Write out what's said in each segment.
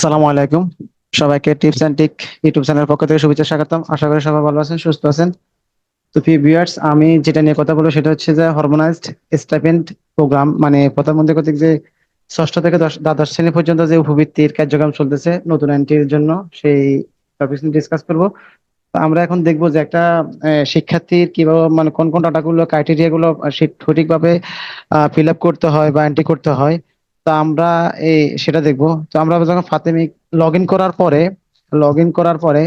আসসালামু আলাইকুম। সবাইকে টিপস অ্যান্ড টিক ইউটিউব চ্যানেলের পক্ষ থেকে শুভেচ্ছা স্বাগতম। আশা করি সবাই ভালো আছেন, সুস্থ আছেন। তো প্রিয় ভিউয়ার্স আমি যেটা নিয়ে কথা বলব সেটা হচ্ছে যে হরমোনাইজড স্টাইপেন্ড প্রোগ্রাম মানে প্রধানমন্ত্রী কর্তৃক যে ষষ্ঠ থেকে দশ, দ্বাদশ শ্রেণি পর্যন্ত যে উপবৃত্তির কার্যক্রম চলতেছে নতুন এন্ট্রির জন্য, সেই টপিক ডিসকাস করব। আমরা এখন দেখব যে একটা শিক্ষার্থীর কীভাবে মানে কোন কোন ডাটাগুলো ক্রাইটেরিয়া গুলো সে- সঠিকভাবে ফিল আপ করতে হয় বা এন্ট্রি করতে হয়। তা আমরা এই সেটা দেখব। তো আমরা যখন ফাতেমিক লগ করার পরে লগ করার পরে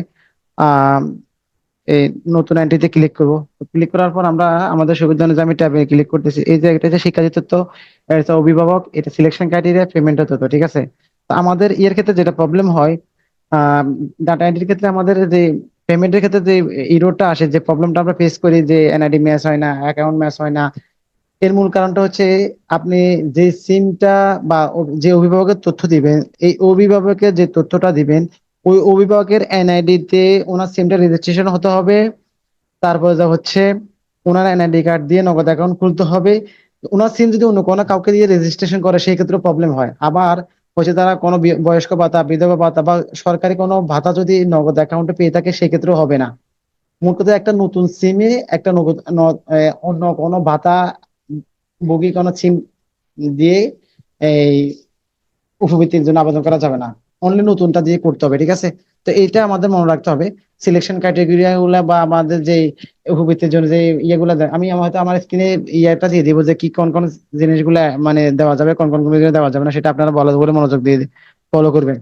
এই নতুন এন্ট্রিতে ক্লিক করব। ক্লিক করার পর আমরা আমাদের সুবিধা আমি ট্যাবে ক্লিক করতেছি। এই যে এটা এটা অভিভাবক, এটা সিলেকশন ক্রাইটেরিয়া পেমেন্টের তথ্য, ঠিক আছে? তো আমাদের ইয়ের ক্ষেত্রে যেটা প্রবলেম হয় ডাটা এন্ট্রির ক্ষেত্রে আমাদের যে পেমেন্টের ক্ষেত্রে যে ইরোরটা আসে, যে প্রবলেমটা আমরা ফেস করি যে এনআইডি ম্যাচ হয় না অ্যাকাউন্ট ম্যাচ হয় না এর মূল কারণটা হচ্ছে আপনি যে সিমটা বা যে অভিভাবকের তথ্য দিবেন, এই অভিভাবকের যে তথ্যটা দিবেন, ওই অভিভাবকের এনআইডি তে ওনার সিমটা রেজিস্ট্রেশন হতে হবে। তারপরে যা হচ্ছে, ওনার এনআইডি কার্ড দিয়ে নগদ অ্যাকাউন্ট খুলতে হবে। ওনার সিম যদি অন্য কোনো কাউকে দিয়ে রেজিস্ট্রেশন করে, সেই ক্ষেত্রে প্রবলেম হয়। আবার হচ্ছে তারা কোনো বয়স্ক ভাতা, বিধবা ভাতা বা সরকারি কোনো ভাতা যদি নগদ অ্যাকাউন্টে পেয়ে থাকে সেক্ষেত্রেও হবে না। মোট কথা একটা নতুন সিমে একটা নগদ অন্য কোনো ভাতা বগি কোনো সিম দিয়ে এই উপবৃত্তির জন্য আবেদন করা যাবে না। অনলি নতুনটা দিয়ে করতে হবে, ঠিক আছে? তো এইটা আমাদের মনে রাখতে হবে। সিলেকশন ক্রাইটেরিয়া গুলা বা আমাদের যে উপবৃত্তির জন্য যে ইয়েগুলা আমি হয়তো আমার স্ক্রিনে ইয়েটা দিয়ে দিব যে কি কোন কোন জিনিসগুলা মানে দেওয়া যাবে, কোন কোন জিনিস দেওয়া যাবে না, সেটা আপনারা বলা বলে মনোযোগ দিয়ে ফলো করবেন।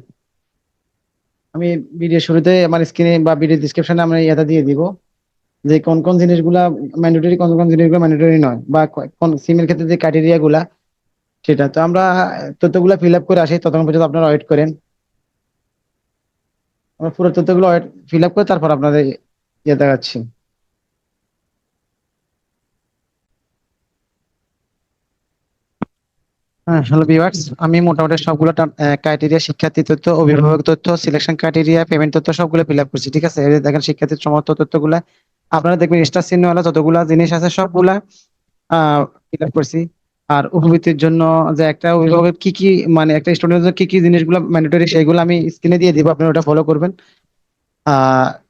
আমি ভিডিও শুরুতে আমার স্ক্রিনে বা ভিডিও ডিসক্রিপশনে আমরা ইয়েটা দিয়ে দিব। যে কোন কোন জিনিসগুলা ম্যান্ডেটরি কোন কোন জিনিসগুলো ম্যান্ডেটরি নয়, বা কোন সিমের ক্ষেত্রে যে ক্রাইটেরিয়া গুলা, সেটা। তো আমরা তথ্যগুলো ফিল আপ করে আসি, ততক্ষণ পর্যন্ত আপনারা ওয়েট করেন। আমরা পুরো তথ্যগুলো ফিল আপ করে তারপর আপনাদের ইয়ে দেখাচ্ছি। হ্যাঁ হ্যালো আমি মোটামুটি সবগুলো ক্রাইটেরিয়া শিক্ষার্থী তথ্য, অভিভাবক তথ্য সিলেকশন ক্রাইটেরিয়া পেমেন্ট তথ্য সবগুলো ফিল আপ করছি, ঠিক আছে? দেখেন, শিক্ষার্থীর সমস্ত তথ্যগুলা আপনারা দেখবেন স্টার চিহ্নওয়ালা যতগুলা জিনিস আছে সবগুলা ফিল আপ করছি। আর উপবৃত্তির জন্য যে একটা অভিভাবক কি কি মানে একটা স্টুডেন্টের কি কি জিনিসগুলো ম্যান্ডেটরি সেইগুলো আমি স্ক্রিনে দিয়ে দিব, আপনারা ওটা ফলো করবেন।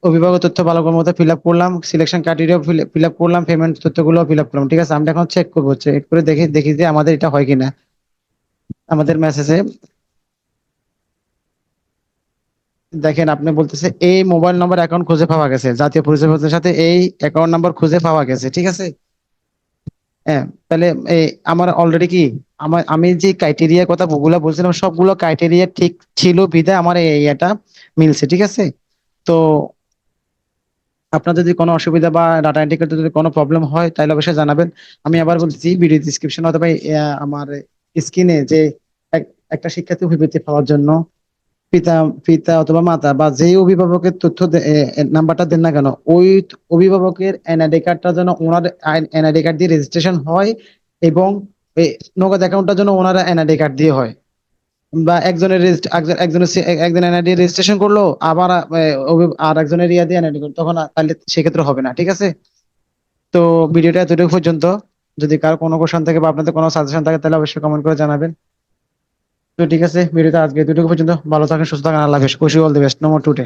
অভিভাবক তথ্য ভালো করে মতো ফিল আপ করলাম সিলেকশন ক্রাইটেরিয়া ফিল আপ করলাম পেমেন্ট তথ্যগুলো ফিল আপ করলাম, ঠিক আছে? আমরা এখন চেক করব চেক করে দেখি দেখি যে আমাদের এটা হয় কিনা। আমাদের মেসেজে দেখেন, আপনি বলতেছে, এই মোবাইল নম্বর অ্যাকাউন্ট খুঁজে পাওয়া গেছে। জাতীয় পরিচয়পত্রের সাথে এই অ্যাকাউন্ট নাম্বার খুঁজে পাওয়া গেছে, ঠিক আছে? হ্যাঁ তাহলে এই আমার অলরেডি কি, আমার, আমি যে ক্রাইটেরিয়া কথা গুলো বলছিলাম, সবগুলো ক্রাইটেরিয়া ঠিক ছিল বিধায় আমার এই এটা মিলছে, ঠিক আছে? তো আপনার যদি কোনো অসুবিধা বা ডাটা এন্ট্রি করতে যদি কোনো প্রবলেম হয়, তাহলে অবশ্যই জানাবেন। আমি আবার বলছি ভিডিও ডিসক্রিপশন অথবা আমার স্ক্রিনে যে এক- একটা শিক্ষার্থী অভিবৃত্তি পাওয়ার জন্য পিতা পিতা অথবা মাতা বা যেই অভিভাবকের তথ্য নাম্বারটা দেন না কেন, ওই অভিভাবকের এনআইডি কার্ডটা যেন ওনার এনআইডি কার্ড দিয়ে রেজিস্ট্রেশন হয় এবং নগদ অ্যাকাউন্টটার জন্য ওনার এনআইডি কার্ড দিয়ে হয়। বা একজনের একজনের একজন এনআইডি রেজিস্ট্রেশন করল, আবার আর একজনের ইয়া দিয়ে এনআইডি করল, তখন তাহলে সেক্ষেত্রে হবে না, ঠিক আছে? তো ভিডিওটা এতটুকু পর্যন্ত, যদি কারও কোনো কোশ্চেন থাকে বা আপনাদের কোনো সাজেশন থাকে, তাহলে অবশ্যই কমেন্ট করে জানাবেন। তো ঠিক আছে ভিডিওটা আজকে এতটুকু পর্যন্ত। ভালো থাকেন, সুস্থ থাকেন, আল্লাহ হাফেজ। খুশি অল বেস্ট নম্বর টুটে